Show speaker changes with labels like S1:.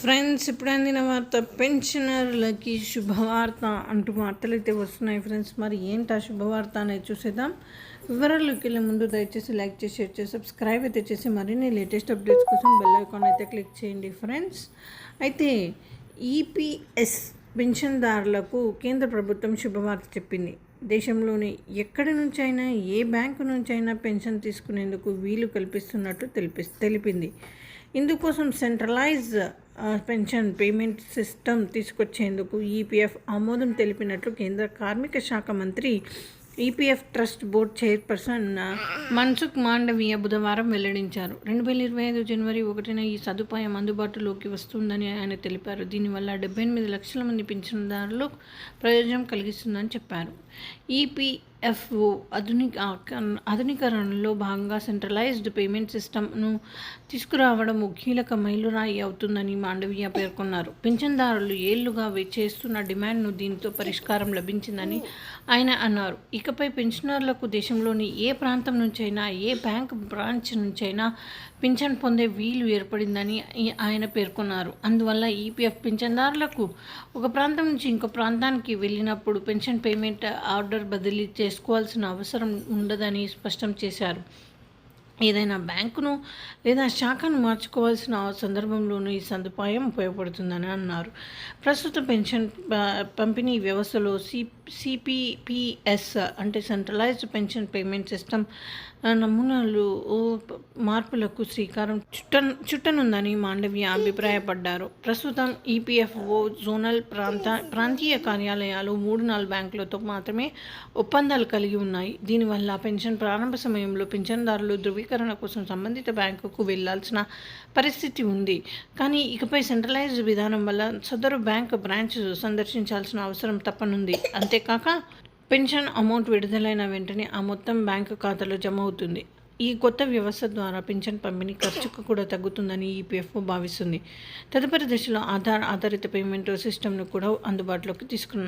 S1: Friends ఇప్పుడు అందిన వార్త పెన్షనర్లకి శుభవార్త అంటూ వార్తలు అయితే వస్తున్నాయి ఫ్రెండ్స్. మరి ఏంటి ఆ శుభవార్త అనేది చూసేద్దాం. వివరాల్లోకి వెళ్ళే ముందు దయచేసి లైక్ చేసి షేర్ చేసి సబ్స్క్రైబ్ అయితే చేసి మరిన్ని లేటెస్ట్ అప్డేట్స్ కోసం బెల్ ఐకాన్ అయితే క్లిక్ చేయండి ఫ్రెండ్స్. అయితే ఈపీఎస్ పెన్షన్దారులకు కేంద్ర ప్రభుత్వం శుభవార్త చెప్పింది. దేశంలోని ఎక్కడి నుంచైనా ఏ బ్యాంకు నుంచైనా పెన్షన్ తీసుకునేందుకు వీలు కల్పిస్తున్నట్టు తెలిపి తెలిపింది. ఇందుకోసం సెంట్రలైజ్ పెన్షన్ పేమెంట్ సిస్టమ్ తీసుకొచ్చేందుకు ఈపీఎఫ్ ఆమోదం తెలిపినట్లు కేంద్ర కార్మిక శాఖ మంత్రి EPF trust board chairperson Mansukh Mandaviya బుధవారం వెల్లడించారు. రెండు వేల ఇరవై ఐదు జనవరి ఒకటిన ఈ సదుపాయం అందుబాటులోకి వస్తుందని ఆయన తెలిపారు. దీనివల్ల డెబ్బై ఎనిమిది లక్షల మంది పింఛన్దారులు ప్రయోజనం కలిగిస్తుందని చెప్పారు. ఈపీ ఎఫ్ఓ ఆధునిక ఆధునీకరణలో భాగంగా సెంట్రలైజ్డ్ పేమెంట్ సిస్టమ్ను తీసుకురావడం కీలక మైలురాయి అవుతుందని మాండవీయ పేర్కొన్నారు. పింఛన్దారులు ఏళ్ళుగా చేస్తున్న డిమాండ్ను దీంతో పరిష్కారం లభించిందని ఆయన అన్నారు. ఇకపై పెన్షనర్లకు దేశంలోని ఏ ప్రాంతం నుంచైనా ఏ బ్యాంక్ బ్రాంచ్ నుంచైనా పింఛన్ పొందే వీలు ఏర్పడిందని ఆయన పేర్కొన్నారు. అందువల్ల ఈపీఎఫ్ పింఛన్దారులకు ఒక ప్రాంతం నుంచి ఇంకో ప్రాంతానికి వెళ్ళినప్పుడు పెన్షన్ పేమెంట్ ఆర్డర్ బదిలీ చేసుకోవాల్సిన అవసరం ఉండదని స్పష్టం చేశారు. ఏదైనా బ్యాంకును లేదా శాఖను మార్చుకోవాల్సిన సందర్భంలోనూ ఈ సదుపాయం ఉపయోగపడుతుందని అన్నారు. ప్రస్తుత పెన్షన్ పంపిణీ వ్యవస్థలో సి సిపిపిఎస్ అంటే సెంట్రలైజ్డ్ పెన్షన్ పేమెంట్ సిస్టమ్ నమూనాలు మార్పులకు శ్రీకారం చుట్ట చుట్టనుందని మాండవ్య అభిప్రాయపడ్డారు. ప్రస్తుతం ఈపీఎఫ్ఓ జోనల్ ప్రాంత ప్రాంతీయ కార్యాలయాలు మూడు నాలుగు బ్యాంకులతో మాత్రమే ఒప్పందాలు కలిగి ఉన్నాయి. దీనివల్ల పెన్షన్ ప్రారంభ సమయంలో పెన్షన్దారులు ధృవీకరణ కోసం సంబంధిత బ్యాంకుకు వెళ్ళాల్సిన పరిస్థితి ఉంది. కానీ ఇకపై సెంట్రలైజ్డ్ విధానం వల్ల సదరు బ్యాంక్ బ్రాంచ్ సందర్శించాల్సిన అవసరం తప్పనుంది. అంతేకాక పెన్షన్ అమౌంట్ విడుదలైన వెంటనే ఆ మొత్తం బ్యాంకు ఖాతాలో జమ అవుతుంది. ఈ కొత్త వ్యవస్థ ద్వారా పెన్షన్ పంపిణీ ఖర్చుకు కూడా తగ్గుతుందని ఈపీఎఫ్ఓ భావిస్తుంది. తదుపరి దశలో ఆధార్ ఆధారిత పేమెంట్ సిస్టమ్ను కూడా అందుబాటులోకి తీసుకున్న